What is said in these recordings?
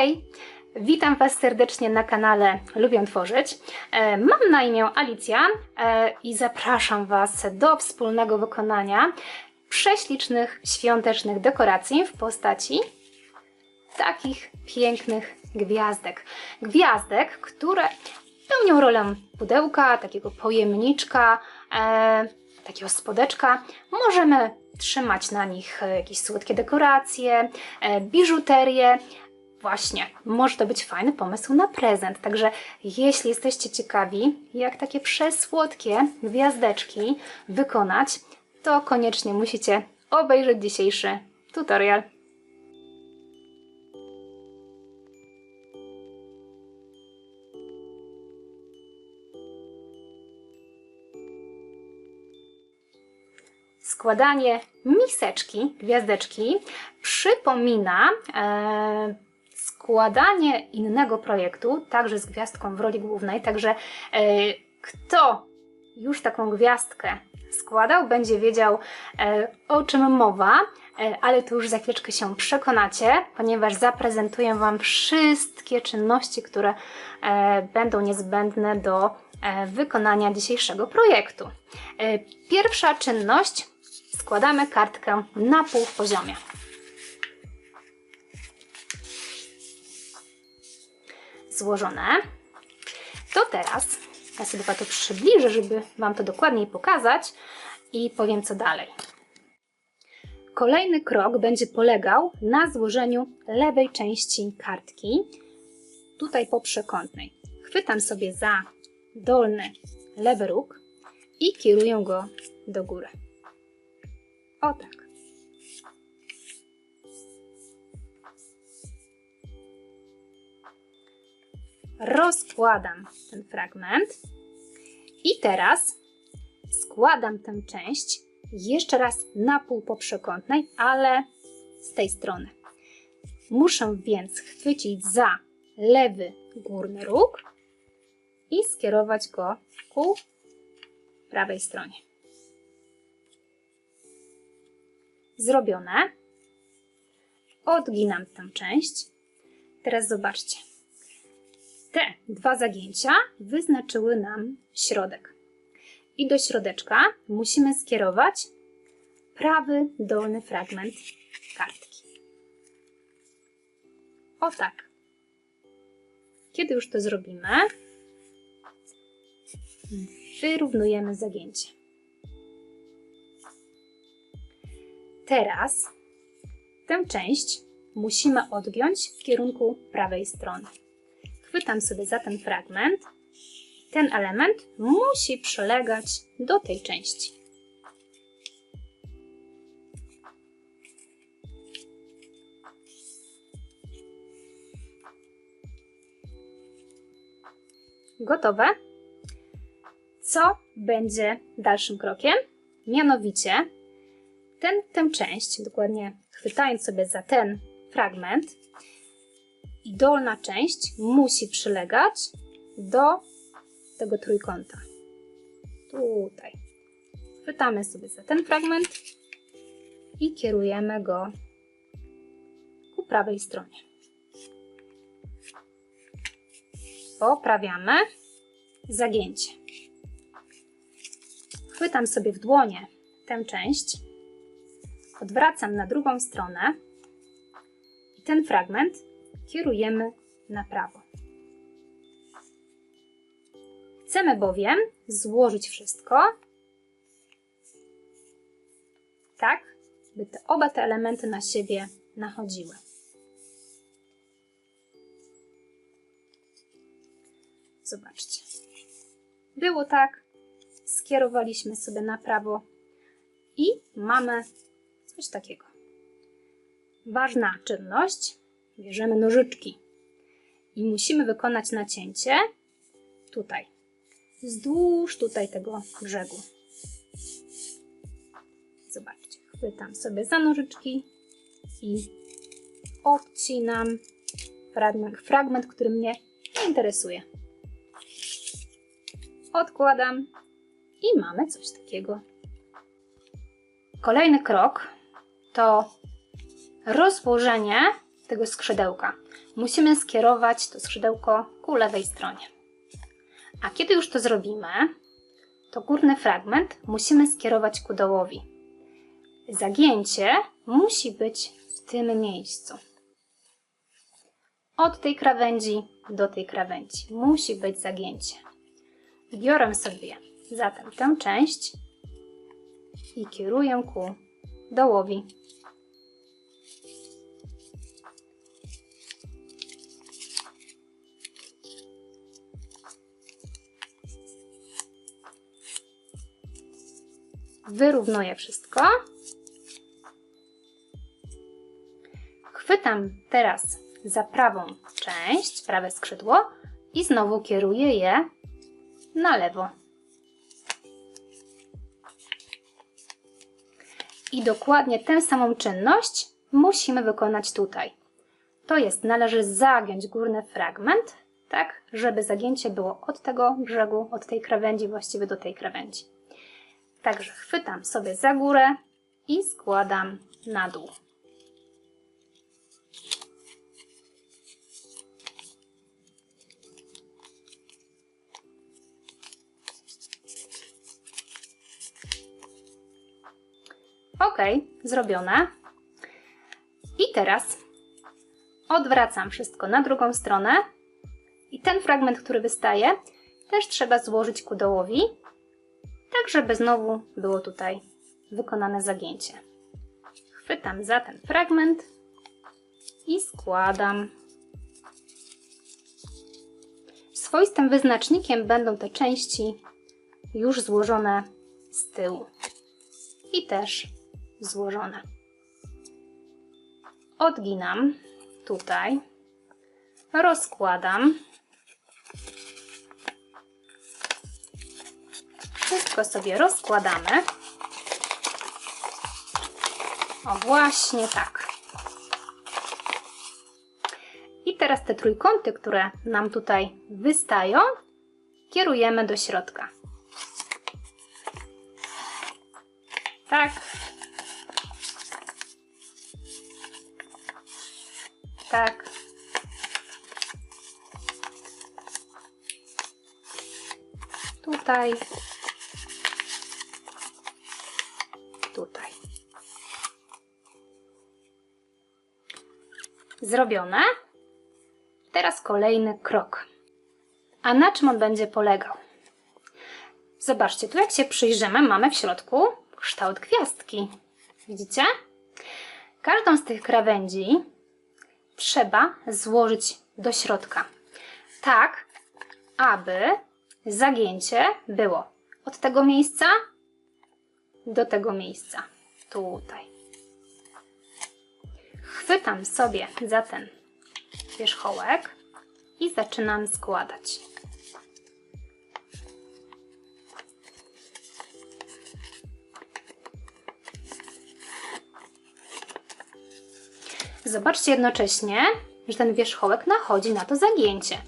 Hej! Witam Was serdecznie na kanale Lubię Tworzyć. E, Mam na imię Alicja e, i zapraszam Was do wspólnego wykonania prześlicznych świątecznych dekoracji w postaci takich pięknych gwiazdek. Gwiazdek, które pełnią rolę pudełka, takiego pojemniczka, e, takiego spodeczka. Możemy trzymać na nich jakieś słodkie dekoracje, biżuterię. Właśnie, może to być fajny pomysł na prezent. Także jeśli jesteście ciekawi, jak takie przesłodkie gwiazdeczki wykonać, to koniecznie musicie obejrzeć dzisiejszy tutorial. składanie miseczki, gwiazdeczki przypomina e, składanie innego projektu, także z gwiazdką w roli głównej. Także e, kto już taką gwiazdkę składał, będzie wiedział e, o czym mowa, e, ale to już za chwileczkę się przekonacie, ponieważ zaprezentuję Wam wszystkie czynności, które e, będą niezbędne do e, wykonania dzisiejszego projektu. E, Pierwsza czynność składamy kartkę na pół poziomie. Złożone. To teraz ja sobie to przybliżę, żeby Wam to dokładniej pokazać i powiem co dalej. Kolejny krok będzie polegał na złożeniu lewej części kartki, tutaj po przekątnej. Chwytam sobie za dolny lewy róg i kieruję go do góry. O tak. Rozkładam ten fragment i teraz składam tę część jeszcze raz na pół po przekątnej, ale z tej strony. Muszę więc chwycić za lewy górny róg i skierować go ku prawej stronie. Zrobione. Odginam tę część. Teraz zobaczcie. Te dwa zagięcia wyznaczyły nam środek. I do środeczka musimy skierować prawy dolny fragment kartki. O tak. Kiedy już to zrobimy, wyrównujemy zagięcie. Teraz tę część musimy odgiąć w kierunku prawej strony. Chwytam sobie za ten fragment. Ten element musi przylegać do tej części. Gotowe? Co będzie dalszym krokiem? Mianowicie ten, tę część, dokładnie chwytając sobie za ten fragment, dolna część musi przylegać do tego trójkąta. Tutaj. Chwytamy sobie za ten fragment i kierujemy go ku prawej stronie. Poprawiamy zagięcie. Chwytam sobie w dłonie tę część, odwracam na drugą stronę i ten fragment kierujemy na prawo. Chcemy bowiem złożyć wszystko tak, by te oba te elementy na siebie nachodziły. Zobaczcie. Było tak, skierowaliśmy sobie na prawo i mamy coś takiego. Ważna czynność bierzemy nożyczki i musimy wykonać nacięcie tutaj, wzdłuż tutaj tego brzegu. Zobaczcie, chwytam sobie za nożyczki i odcinam fragment, fragment który mnie interesuje. Odkładam i mamy coś takiego. Kolejny krok to rozłożenie tego skrzydełka. musimy skierować to skrzydełko ku lewej stronie. A kiedy już to zrobimy, to górny fragment musimy skierować ku dołowi. Zagięcie musi być w tym miejscu. Od tej krawędzi do tej krawędzi musi być zagięcie. Biorę sobie zatem tę część i kieruję ku dołowi. Wyrównuję wszystko. Chwytam teraz za prawą część, prawe skrzydło i znowu kieruję je na lewo. I dokładnie tę samą czynność musimy wykonać tutaj. To jest, należy zagiąć górny fragment, tak, żeby zagięcie było od tego brzegu, od tej krawędzi właściwie do tej krawędzi. Także chwytam sobie za górę i składam na dół. Ok, zrobione. I teraz odwracam wszystko na drugą stronę. I ten fragment, który wystaje, też trzeba złożyć ku dołowi, tak żeby znowu było tutaj wykonane zagięcie. Chwytam za ten fragment i składam. Swoistym wyznacznikiem będą te części już złożone z tyłu i też złożone. Odginam tutaj, rozkładam. Wszystko sobie rozkładamy. O, właśnie tak. I teraz te trójkąty, które nam tutaj wystają, kierujemy do środka. Tak. Tak. Tutaj. Zrobione. Teraz kolejny krok. A na czym on będzie polegał? Zobaczcie, tu jak się przyjrzymy, mamy w środku kształt gwiazdki. Widzicie? Każdą z tych krawędzi trzeba złożyć do środka. Tak, aby zagięcie było od tego miejsca do tego miejsca. Tutaj. Chwytam sobie za ten wierzchołek i zaczynam składać. Zobaczcie jednocześnie, że ten wierzchołek nachodzi na to zagięcie.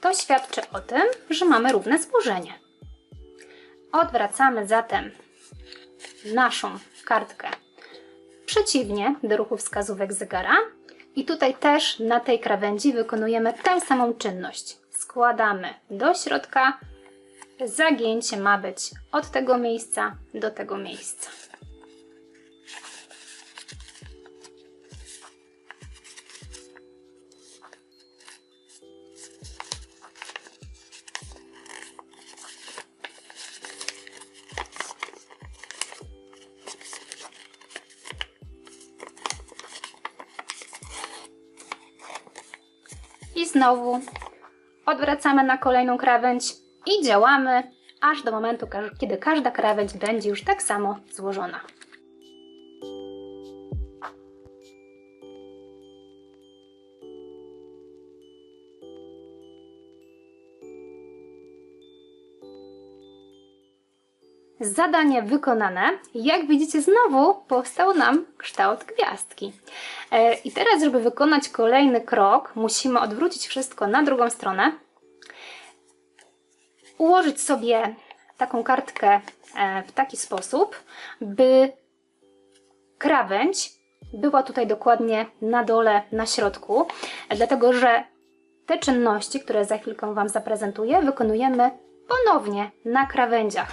To świadczy o tym, że mamy równe złożenie. Odwracamy zatem naszą kartkę przeciwnie do ruchu wskazówek zegara i tutaj też na tej krawędzi wykonujemy tę samą czynność. Składamy do środka, zagięcie ma być od tego miejsca do tego miejsca. Znowu odwracamy na kolejną krawędź i działamy aż do momentu, kiedy każda krawędź będzie już tak samo złożona. Zadanie wykonane. Jak widzicie, znowu powstał nam kształt gwiazdki. E, I teraz, żeby wykonać kolejny krok, musimy odwrócić wszystko na drugą stronę, ułożyć sobie taką kartkę e, w taki sposób, by krawędź była tutaj dokładnie na dole, na środku, dlatego że te czynności, które za chwilkę Wam zaprezentuję, wykonujemy ponownie na krawędziach.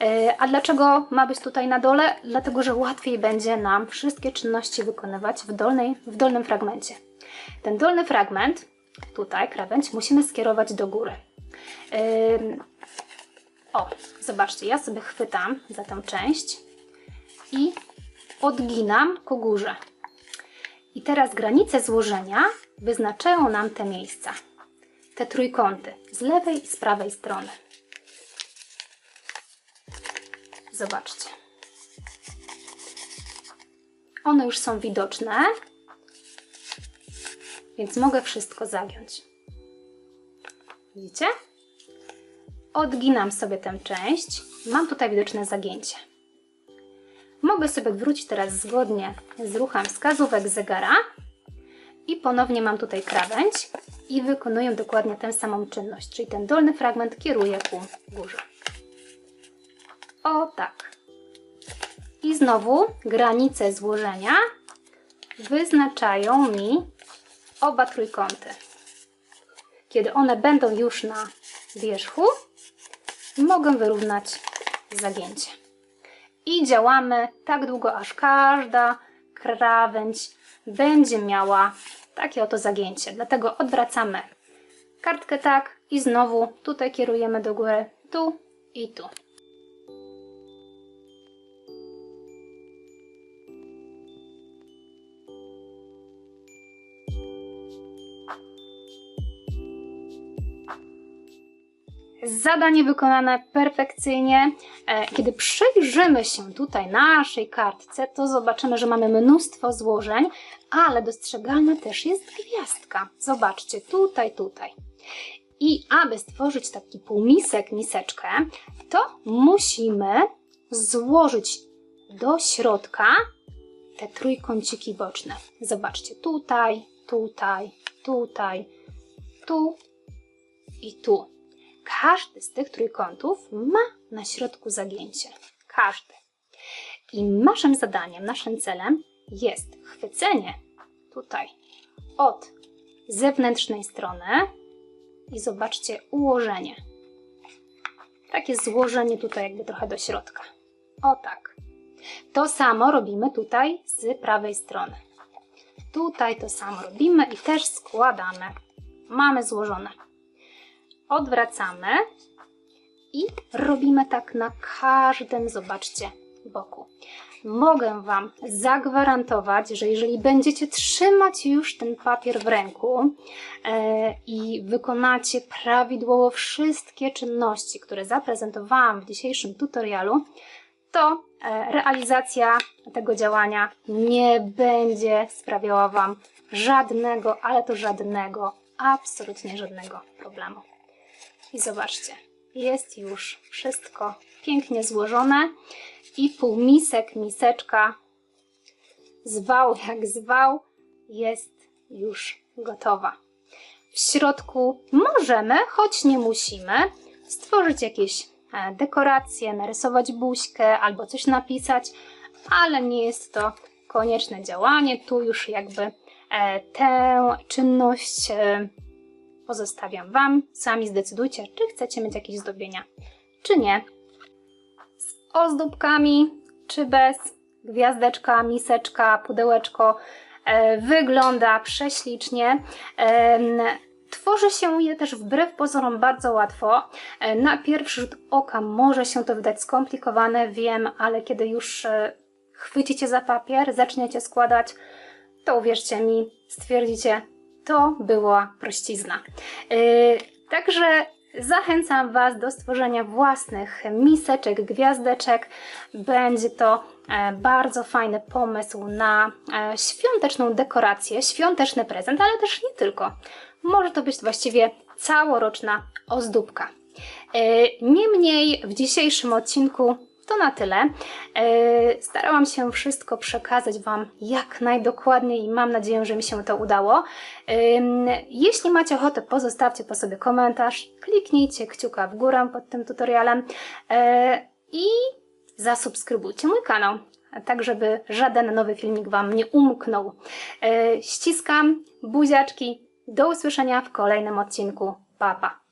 E, A dlaczego ma być tutaj na dole? Dlatego, że łatwiej będzie nam wszystkie czynności wykonywać w, dolnej, w dolnym fragmencie. Ten dolny fragment, tutaj krawędź, musimy skierować do góry. Ym, O, zobaczcie, ja sobie chwytam za tę część i odginam ku górze. I teraz granice złożenia wyznaczają nam te miejsca, te trójkąty z lewej i z prawej strony. Zobaczcie. One już są widoczne, więc mogę wszystko zagiąć. Widzicie? Odginam sobie tę część. Mam tutaj widoczne zagięcie. Mogę sobie wrócić teraz zgodnie z ruchem wskazówek zegara i ponownie mam tutaj krawędź i wykonuję dokładnie tę samą czynność, czyli ten dolny fragment kieruję ku górze. O tak. I znowu granice złożenia wyznaczają mi oba trójkąty. Kiedy one będą już na wierzchu, mogę wyrównać zagięcie. I działamy tak długo, aż każda krawędź będzie miała takie oto zagięcie. Dlatego odwracamy kartkę tak i znowu tutaj kierujemy do góry, tu i tu. Zadanie wykonane perfekcyjnie. E, Kiedy przyjrzymy się tutaj naszej kartce, to zobaczymy, że mamy mnóstwo złożeń, ale dostrzegalna też jest gwiazdka. Zobaczcie, tutaj, tutaj. I aby stworzyć taki półmisek, miseczkę, to musimy złożyć do środka te trójkąciki boczne. Zobaczcie, tutaj, tutaj, tutaj, tu i tu. Każdy z tych trójkątów ma na środku zagięcie. Każdy. I naszym zadaniem, naszym celem jest chwycenie tutaj od zewnętrznej strony i zobaczcie ułożenie. Takie złożenie tutaj jakby trochę do środka. O tak. To samo robimy tutaj z prawej strony. Tutaj to samo robimy i też składamy. Mamy złożone odwracamy i robimy tak na każdym, zobaczcie, boku. Mogę Wam zagwarantować, że jeżeli będziecie trzymać już ten papier w ręku e, i wykonacie prawidłowo wszystkie czynności, które zaprezentowałam w dzisiejszym tutorialu, to e, realizacja tego działania nie będzie sprawiała Wam żadnego, ale to żadnego, absolutnie żadnego problemu. I zobaczcie, jest już wszystko pięknie złożone i półmisek, miseczka, zwał jak zwał, jest już gotowa. W środku możemy, choć nie musimy, stworzyć jakieś e, dekoracje, narysować buźkę albo coś napisać, ale nie jest to konieczne działanie. Tu już jakby e, tę czynność e, pozostawiam Wam. Sami zdecydujcie, czy chcecie mieć jakieś zdobienia, czy nie. Z ozdóbkami, czy bez. Gwiazdeczka, miseczka, pudełeczko e, wygląda prześlicznie. E, Tworzy się je też wbrew pozorom bardzo łatwo. E, Na pierwszy rzut oka może się to wydać skomplikowane, wiem, ale kiedy już e, chwycicie za papier, zaczniecie składać, to uwierzcie mi, stwierdzicie, to była prościzna. Yy, Także zachęcam Was do stworzenia własnych miseczek, gwiazdeczek. Będzie to e, bardzo fajny pomysł na e, świąteczną dekorację, świąteczny prezent, ale też nie tylko. Może to być właściwie całoroczna ozdóbka. E, Niemniej w dzisiejszym odcinku to na tyle. E, Starałam się wszystko przekazać Wam jak najdokładniej i mam nadzieję, że mi się to udało. Jeśli macie ochotę, pozostawcie po sobie komentarz, kliknijcie kciuka w górę pod tym tutorialem e, i zasubskrybujcie mój kanał. tak żeby żaden nowy filmik Wam nie umknął. E, ściskam, buziaczki, do usłyszenia w kolejnym odcinku. Pa, pa.